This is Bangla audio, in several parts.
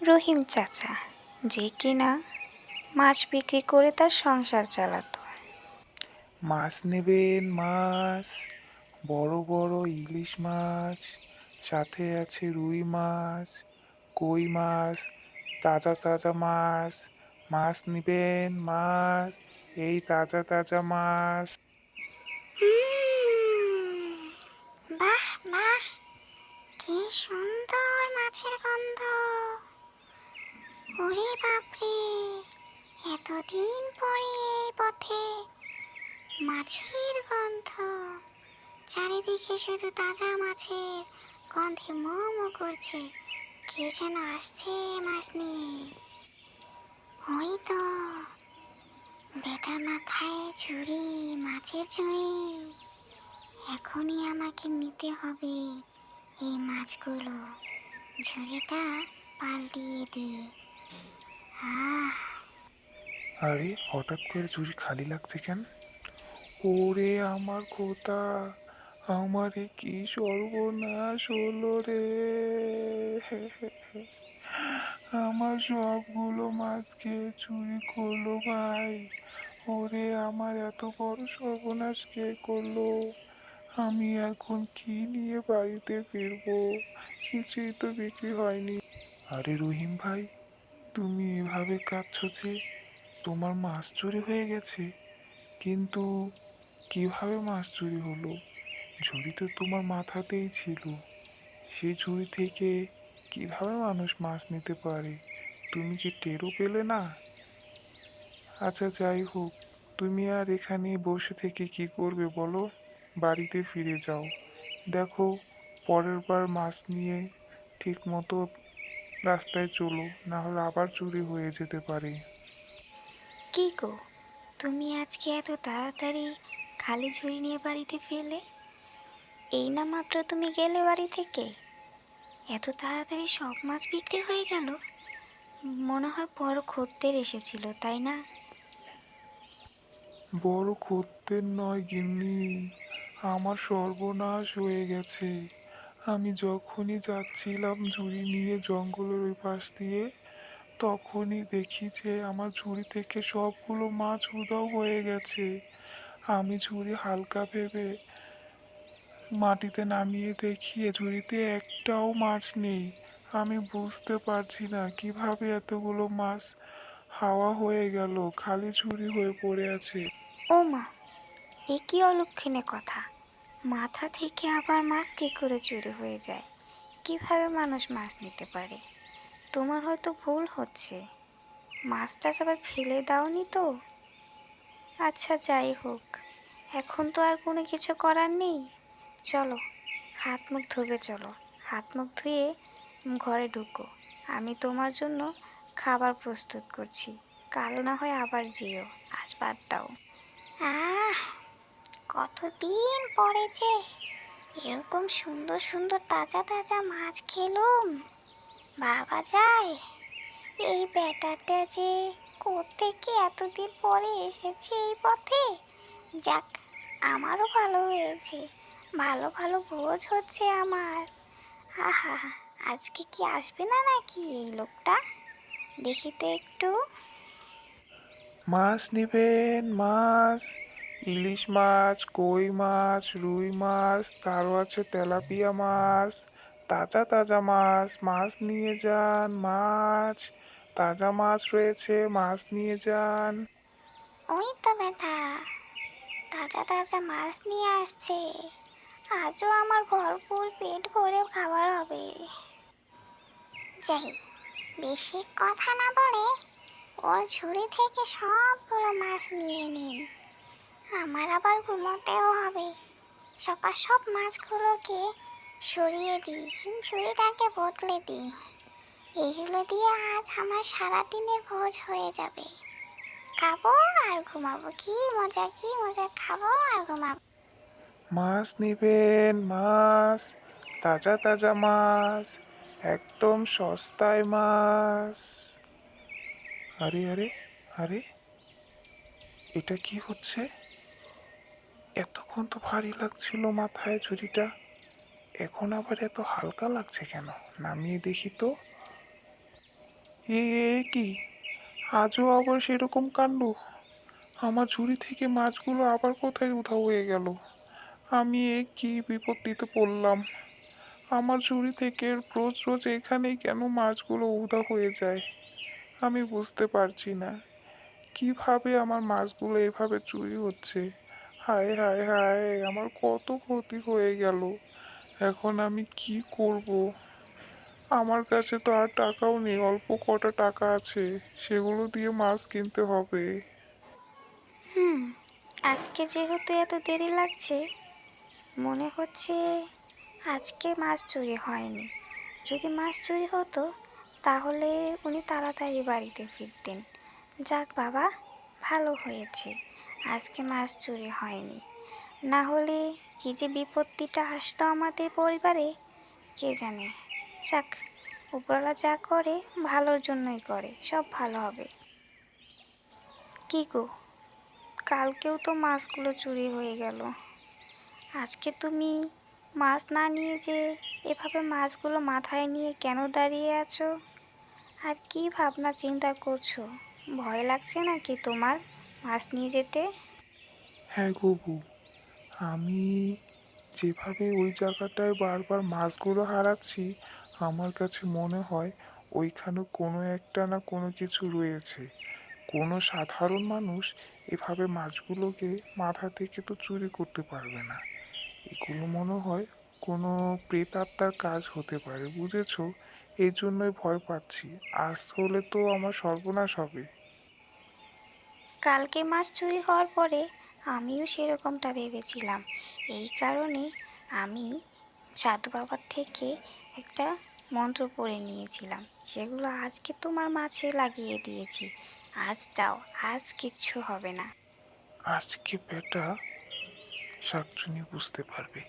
রহিম চাচা যে কিনা মাছ বিক্রি করে তার সংসার চালাতো। মাছ নেবেন মাছ বড় বড় ইলিশ মাছ সাথে আছে রুই মাছ কই মাছ তাজা তাজা মাছ মাছ নেবেন মাছ এই তাজা তাজা মাছ। বাহ বাহ কি সুন্দর মাছের গন্ধ। ওরে বাপরে, এতদিন পরে এই পথে। মাছের গন্ধ। চারিদিকে শুধু তাজা মাছের গন্ধে মোমো করছে। কে যেন আসছে মাছ নিয়ে। ওই তো, বেটার মাথায় ঝুড়ি মাছের ঝুড়ি এখনই আমাকে নিতে হবে এই মাছগুলো। ঝুড়িটা পাল্টিয়ে দে। আহ আরে, হঠাৎ করে ঝুড়ি খালি লাগছে কেন? ওরে আমার খোতা আমার কি সর্বনাশ হলো রে? আমার সবগুলো মাছ খেয়ে চুরি করল ভাই। ওরে, আমার এত বড় সর্বনাশ কে করল? আমি এখন কি নিয়ে বাড়িতে ফিরবো? কিছুই তো বিক্রি হয়নি। আরে রহিম ভাই তুমি এভাবে কাঁদছো যে তোমার মাছ চুরি হয়ে গেছে। কিন্তু কীভাবে মাছ চুরি হলো? ঝুড়ি তো তোমার মাথাতেই ছিল। সেই ঝুড়ি থেকে কীভাবে মানুষ মাছ নিতে পারে? তুমি কি টেরও পেলে না? আচ্ছা যাই হোক, তুমি আর এখানে বসে থেকে কি করবে বলো? বাড়িতে ফিরে যাও। দেখো, পরের বার মাছ নিয়ে ঠিক মতো রাস্তায় চলো না হলে আবার চুরি হয়ে যেতে পারে। কি গো তুমি আজকে এত তাড়াতাড়ি খালি ঝুড়ি নিয়ে বাড়িতে ফিরলে? এই না মাত্র তুমি গেলে বাড়ি থেকে? এত তাড়াতাড়ি সব মাছ বিক্রি হয়ে গেল? মনে হয় বড় খদ্দের এসেছিল তাই না? বড় খদ্দের নয় গিন্নি আমার সর্বনাশ হয়ে গেছে। আমি যখনই যাচ্ছিলাম ঝুড়ি নিয়ে জঙ্গলের ওই পাশ দিয়ে, তখনই দেখি যে আমার ঝুড়ি থেকে সবগুলো মাছ উধাও হয়ে গেছে। আমি ঝুড়ি হালকা ভেবে মাটিতে নামিয়ে দেখি ঝুড়িতে একটাও মাছ নেই। আমি বুঝতে পারছি না কীভাবে এতগুলো মাছ হাওয়া হয়ে গেল, খালি ঝুড়ি হয়ে পড়ে আছে। ও মা এ কি অলক্ষণে কথা। মাথা থেকে আবার মাছ কী করে চুরি হয়ে যায়? কীভাবে মানুষ মাছ নিতে পারে? তোমার হয়তো ভুল হচ্ছে। মাছটা আবার ফেলে দাওনি তো? আচ্ছা যাই হোক। এখন তো আর কোনো কিছু করার নেই। চলো, হাত মুখ ধুবে চলো। হাত মুখ ধুয়ে ঘরে ঢুকো। আমি তোমার জন্য খাবার প্রস্তুত করছি। কাল না হয় আবার যেও। আজ বাদ দাও। আহ! কতদিন পরে যে এরকম সুন্দর সুন্দর তাজা তাজা মাছ খেলুম। বাবা যায়। এই ব্যাটাটা যে কোত্থেকে এতদিন পরে এসেছে এই পথে? যাক, আমারও ভালো হয়েছে। ভালো ভালো ভোজ হচ্ছে আমার। আহা, আজকে কি আসবে না নাকি এই লোকটা? দেখি তো একটু। মাছ নেবেন, মাছ। ইলিশ মাছ, কই মাছ, রুই মাছ তারও আছে তেলাপিয়া মাছ, তাজা তাজা মাছ মাছ নিয়ে যান, মাছ, তাজা মাছ রয়েছে, মাছ নিয়ে যান। ওই তো ব্যথা তাজা তাজা মাছ নিয়ে আসছে। আজও আমার ভরপুর পেট ভরে খাবার হবে। যাই, বেশি কথা না বলে ওর ঝুড়ি থেকে সবগুলো মাছ নিয়ে নিন। আমার আবার ঘুমোতেও হবে। সকাল সব মাছগুলোকে সরিয়ে দিই ঝুড়িটাকে বদলে দিই এইগুলো দিয়ে আজ আমার সারাদিনের ভোজ হয়ে যাবে। খাব আর ঘুমাবো, কি মজা কি মজা, খাব আর ঘুমাবো। মাছ নেবেন, মাছ, তাজা তাজা মাছ, একদম সস্তায় মাছ। আরে আরে আরে, এটা কি হচ্ছে? এতক্ষণ তো ভারী লাগছিল মাথায় ছুরিটা এখন আবার এত হালকা লাগছে কেন? নামিয়ে দেখি তো। এ এ কি? আজও আবার সেরকম কাণ্ড? আমার ঝুড়ি থেকে মাছগুলো আবার কোথায় উধাও হয়ে গেল? আমি এ কি বিপত্তিতে পড়লাম? আমার ঝুড়ি থেকে রোজ রোজ এখানেই কেন মাছগুলো উধা হয়ে যায়? আমি বুঝতে পারছি না। কীভাবে আমার মাছগুলো এভাবে চুরি হচ্ছে? হায় হায় হায়, আমার কত ক্ষতি হয়ে গেল। এখন আমি কি করব? আমার কাছে তো আর টাকাও নেই, অল্প কটা টাকা আছে, সেগুলো দিয়ে মাছ কিনতে হবে। হুম, আজকে যেহেতু এত দেরি লাগছে, মনে হচ্ছে আজকে মাছ চুরি হয়নি। যদি মাছ চুরি হতো, তাহলে উনি তাড়াতাড়ি বাড়িতে ফিরতেন। যাক বাবা, ভালো হয়েছে। আজকে মাছ চুরি হয়নি। না হলে কী যে বিপত্তিটা আসতো আমাদের পরিবারে? কে জানে। যাক, উপরওয়ালা যা করে, ভালোর জন্যই করে, সব ভালো হবে। কী গো, কালকেও তো মাছগুলো চুরি হয়ে গেল। আজকে তুমি মাছ না নিয়ে যে এভাবে মাছগুলো মাথায় নিয়ে কেন দাঁড়িয়ে আছো? আর কি ভাবনা চিন্তা করছ? ভয় লাগছে নাকি তোমার? মাছ নিয়ে যেতে? হ্যাঁ গবু, আমি যেভাবে ওই জায়গাটায় বারবার মাছগুলো হারাচ্ছি, আমার কাছে মনে হয় ওইখানে কোনো একটা না কোনো কিছু রয়েছে। কোনো সাধারণ মানুষ এভাবে মাছগুলোকে মাথা থেকে তো চুরি করতে পারবে না। এগুলো মনে হয় কোনো প্রেতাত্মার কাজ হতে পারে, বুঝেছ? এই জন্যই ভয় পাচ্ছি। আজ হলে তো আমার সর্বনাশ হবে। কালকে মাছ চুরি হওয়ার পরে আমিও সেরকমটা ভেবেছিলাম। এই কারণে আমি সাধু বাবার থেকে একটা মন্ত্র পড়ে নিয়েছিলাম। সেগুলো আজকে তোমার মাছে লাগিয়ে দিয়েছি। আজ যাও, আজ কিচ্ছু হবে না। আজকে বেটা শাকচুনি বুঝতে পারবে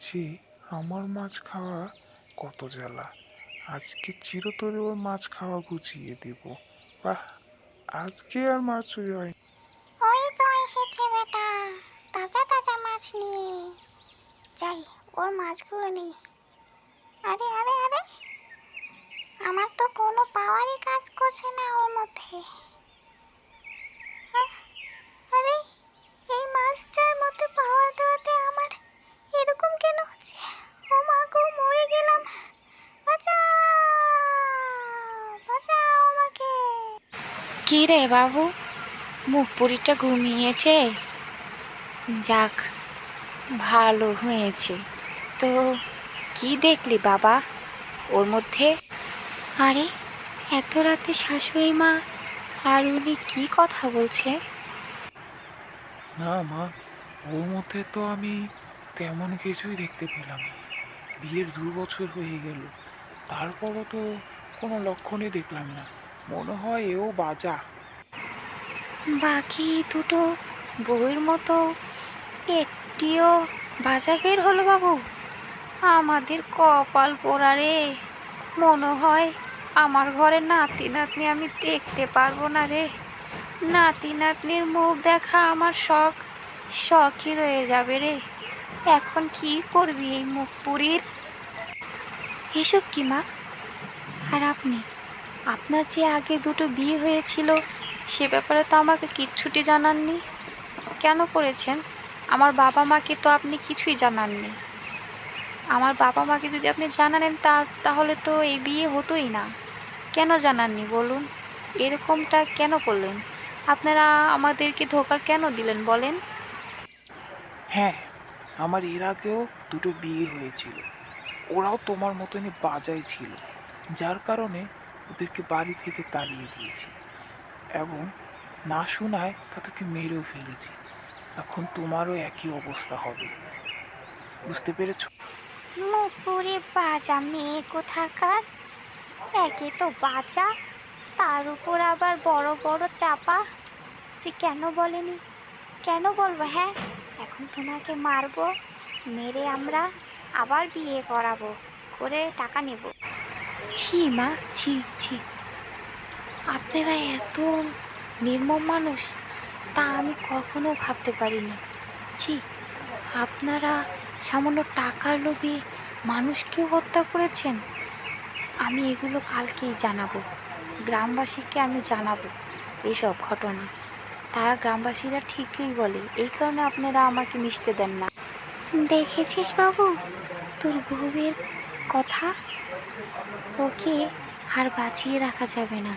যে আমার মাছ খাওয়া কত জ্বালা। আজকে চিরতরে ওর মাছ খাওয়া গুছিয়ে দেব। বাহ! আজকে আর মাছ চুরি হয় ওই তো এসেছে বেটা। তাজা তাজা মাছ নিয়ে। যাই, ওর মাছগুলো নেই। আরে আরে আরে! আমার তো কোনো পাওয়ারই কাজ করছে না ওর মধ্যে। আরে, এই মাছটার মধ্যে পাওয়ার দেওয়াতে আমার এরকম কেন হচ্ছে? ও মা গো, মরে গেলাম। কি রে বাবু? মুখ পুরিটা ঘুমিয়েছে? যাক, ভালো হয়েছে। তো কি দেখলি বাবা ওর মধ্যে? আরে, এত রাতে শাশুড়ি মা আর উনি কি কথা বলছে? না মা, ওর মধ্যে তো আমি তেমন কিছুই দেখতে পেলাম। বিয়ের দু বছর হয়ে গেল, তারপরও তো কোনো লক্ষণই দেখলাম না। মনে হয় এও বাজা। বাকি দুটো বইয়ের মতো একটিও বাজার বের হলো বাবু। আমাদের কপাল পোড়া রে। মনে হয় আমার ঘরে নাতি নাতনি আমি দেখতে পারব না রে। নাতি নাতনির মুখ দেখা আমার শখ, শখই রয়ে যাবে রে। এখন কি করবি এই মুখ পুরীর? এসব কি মা? আর আপনি? আপনার যে আগে দুটো বিয়ে হয়েছিল, সে ব্যাপারে তো আমাকে কিচ্ছুটি জানাননি। কেন করেছেন? আমার বাবা মাকে তো আপনি কিছুই জানাননি। আমার বাবা মাকে যদি আপনি জানানেন, তা তাহলে তো এই বিয়ে হতোই না। কেন জানাননি বলুন? এরকমটা কেন করলেন? আপনারা আমাদেরকে ধোকা কেন দিলেন বলেন? হ্যাঁ আমার এর আগেও দুটো বিয়ে হয়েছিল। ওরাও তোমার মতনই বাজাই ছিল, যার কারণে ওদেরকে বাড়ি থেকে তাড়িয়ে দিয়েছি এবং না শোনায় তাদেরকে মেরেও ফেলেছি। এখন তোমারও একই অবস্থা হবে। বুঝতে পেরেছ? মুখপুরে বাজা মেয়ে কোথাকার? একে তো বাজা, তার উপর আবার বড় বড় চাপা। যে কেন বলেনি? কেন বলব হ্যাঁ? এখন তোমাকে মারবো, মেরে আমরা আবার বিয়ে করাবো, করে টাকা নেব। ছি মা, ছি ছি। আপনারা এত নির্মম মানুষ, তা আমি কখনো ভাবতে পারিনি। ছি, আপনারা সামান্য টাকার লোভে মানুষকেও হত্যা করেছেন? আমি এগুলো কালকেই জানাব। গ্রামবাসীকে আমি জানাব এইসব ঘটনা। তারা গ্রামবাসীরা ঠিকই বলে, এই কারণে আপনারা আমাকে মিশতে দেন না। দেখেছিস বাবু, তোর বউয়ের কথা? ওকে আর বাঁচিয়ে রাখা যাবে না।